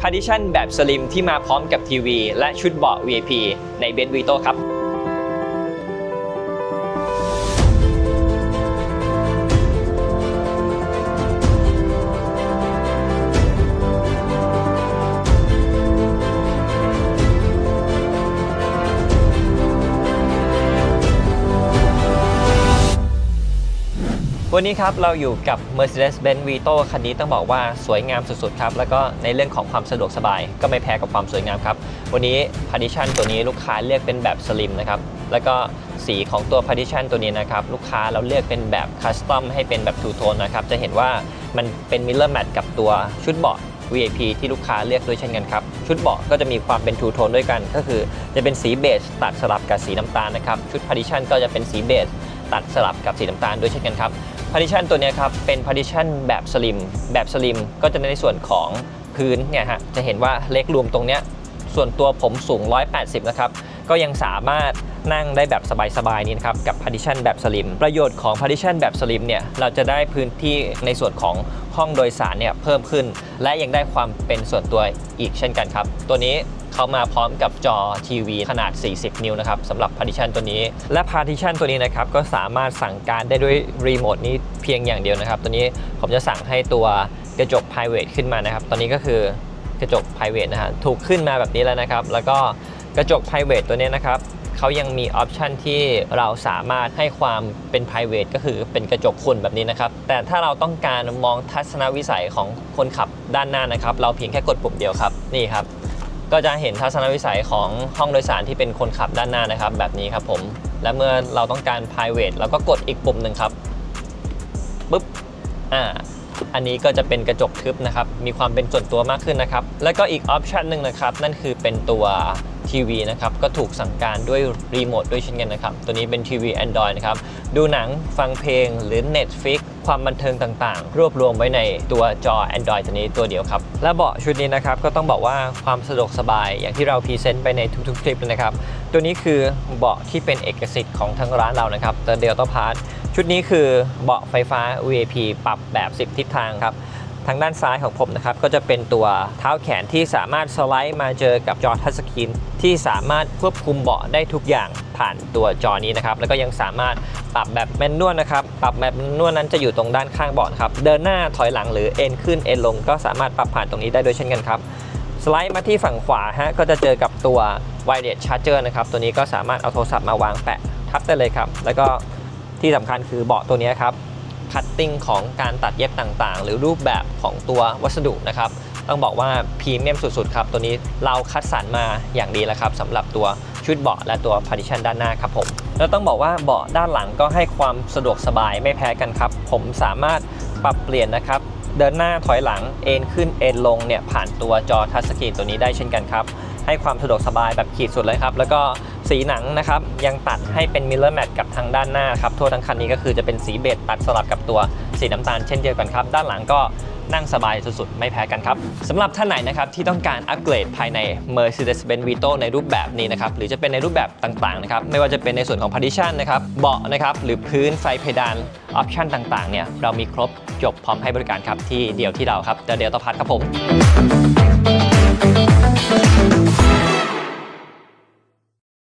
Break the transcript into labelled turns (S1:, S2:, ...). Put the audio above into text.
S1: พาร์ติชันแบบสลิมที่มาพร้อมกับทีวี และชุดเบาะ VIP ใน b e n v i t o ครับ วันนี้ครับเราอยู่กับ Mercedes-Benz Vito คันนี้ต้องบอกว่าสวยงามสุดๆครับ แล้วก็ในเรื่องของความสะดวกสบาย ก็ไม่แพ้กับความสวยงามครับ วันนี้ Partition ตัวนี้ลูกค้าเลือกเป็นแบบสลิมนะครับ แล้วก็สีของตัว Partition ตัวนี้นะครับ ลูกค้าเราเลือกเป็นแบบคัสตอมให้เป็นแบบทูโทนนะครับ จะเห็นว่ามันเป็นมิ r ร o r แมทกับตัวชุดเบาะ VIP ที่ลูกค้าเลือกด้วยเช่นกันครับ ชุดเบาะก็จะมีความเป็นทูโทนด้วยกัน ก็คือจะเป็นสีเบจตัดสลับกับสีน้ำตาลนะครับชุด Partition ก็จะเป็นสีเบจตัดสลับกับสีน้ำตาลด้วยเช่นกันครับ partition ตัวนี้ครับเป็น partition แบบสลิมแบบสลิมก็จะในส่วนของพื้นเนี่ยฮะจะเห็นว่าเล็กรวมตรงเนี้ยส่วนตัวผมสูง 180 นะครับก็ยังสามารถนั่งได้แบบสบายๆนี่นะครับกับ partition แบบสลิมประโยชน์ของ partition แบบสลิมเนี่ยเราจะได้พื้นที่ในส่วนของห้องโดยสารเนี่ยเพิ่มขึ้น และยังได้ความเป็นส่วนตัวอีกเช่นกันครับ ตัวนี้ เขามาพร้อมกับจอทีวีขนาด 40 นิ้วนะครับสำหรับ partition ตัวนี้ และ partition ตัวนี้นะครับก็สามารถสั่งการได้ด้วยรีโมทนี้เพียงอย่างเดียวนะครับ ตัวนี้ผมจะสั่งให้ตัวกระจก private ขึ้นมานะครับ ตอนนี้ก็คือกระจก private นะฮะถูกขึ้นมาแบบนี้แล้วนะครับ แล้วก็กระจก private ตัวนี้นะครับเขายังมีออปชันที่เราสามารถให้ความเป็น private ก็คือเป็นกระจกคุณแบบนี้นะครับ แต่ถ้าเราต้องการมองทัศนวิสัยของคนขับด้านหน้านะครับ เราเพียงแค่กดปุ่มเดียวครับ นี่ครับ ก็จะเห็นทัศนวิสัยของห้องโดยสารที่เป็นคนขับด้านหน้านะครับ แบบนี้ครับผม และเมื่อเราต้องการ private เราก็กดอีกปุ่มหนึ่งครับปุ๊บอ่าอันนี้ก็จะเป็นกระจกทึบนะครับ มีความเป็นส่วนตัวมากขึ้นนะครับ แล้วก็อีกออปชันหนึ่งนะครับ นั่นคือเป็นตัว ทีวีนะครับก็ถูกสั่งการด้วยรีโมทด้วยเช่นกันนะครับ ตัวนี้เป็นทีวี Android นะครับ ดูหนังฟังเพลงหรือ Netflix ความบันเทิงต่างๆ รวบรวมไว้ในตัวจอ Android ตัวนี้ตัวเดียวครับ และเบาะชุดนี้นะครับ ก็ต้องบอกว่าความสะดวกสบายอย่างที่เราพรีเซนต์ไปในทุกๆคลิปเลยนะครับ ตัวนี้คือเบาะที่เป็นเอกสิทธิ์ของทางร้านเรานะครับ The Delta Part ชุดนี้คือเบาะไฟฟ้า VIP ปรับแบบ 10 ทิศทางครับางด้านซ้ายของผมนะครับ ก็จะเป็นตัวเท้าแขนที่สามารถสไลด์มาเจอกับจอทัชสกรีนที่สามารถควบคุมเบาะได้ทุกอย่างผ่านตัวจอนี้นะครับ แล้วก็ยังสามารถปรับแบบแมนนวลนะครับ ปรับแบบแมนนวลนั้นจะอยู่ตรงด้านข้างเบาะครับ เดินหน้าถอยหลังหรือเอ็นขึ้นเอ็นลง ก็สามารถปรับผ่านตรงนี้ได้โดยเช่นกันครับ สไลด์มาที่ฝั่งขวาฮะ ก็จะเจอกับตัว wireless charger นะครับ ตัวนี้ก็สามารถเอาโทรศัพท์มาวางแปะทับได้เลยครับ แล้วก็ที่สำคัญคือเบาะตัวนี้ครับ คัตติ้งของการตัดเย็บต่างๆ หรือรูปแบบของตัววัสดุนะครับ ต้องบอกว่าพรีเมียมสุดๆครับ ตัวนี้เราคัดสรรมาอย่างดีแล้วครับสำหรับตัวชุดเบาะและตัว partition ด้านหน้าครับผมแล้วต้องบอกว่าเบาะด้านหลังก็ให้ความสะดวกสบายไม่แพ้กันครับ ผมสามารถปรับเปลี่ยนนะครับเดินหน้าถอยหลังเอนขึ้นเอนลงเนี่ยผ่านตัวจอทัชสกรีนตัวนี้ได้เช่นกันครับให้ความสะดวกสบายแบบขีดสุดเลยครับ แล้วก็ สีหนังนะครับยังตัดให้เป็นมิลเลอร์แมทกับทางด้านหน้าครับทั่วทั้งคันนี้ก็คือจะเป็นสีเบจตัดสลับกับตัวสีน้ำตาลเช่นเดียวกันครับ ด้านหลังก็นั่งสบายสุดๆ ไม่แพ้กันครับสำหรับท่านไหนนะครับที่ต้องการอัปเกรดภายใน Mercedes-Benz Vito ในรูปแบบนี้นะครับหรือจะเป็นในรูปแบบต่างๆนะครับไม่ว่าจะเป็นในส่วนของ partition นะครับเบาะนะครับหรือพื้นไฟเพดานออปชันต่างๆเนี่ยเรามีครบจบพร้อมให้บริการครับที่เดียวที่เราครับเดลต้าพัทครับผม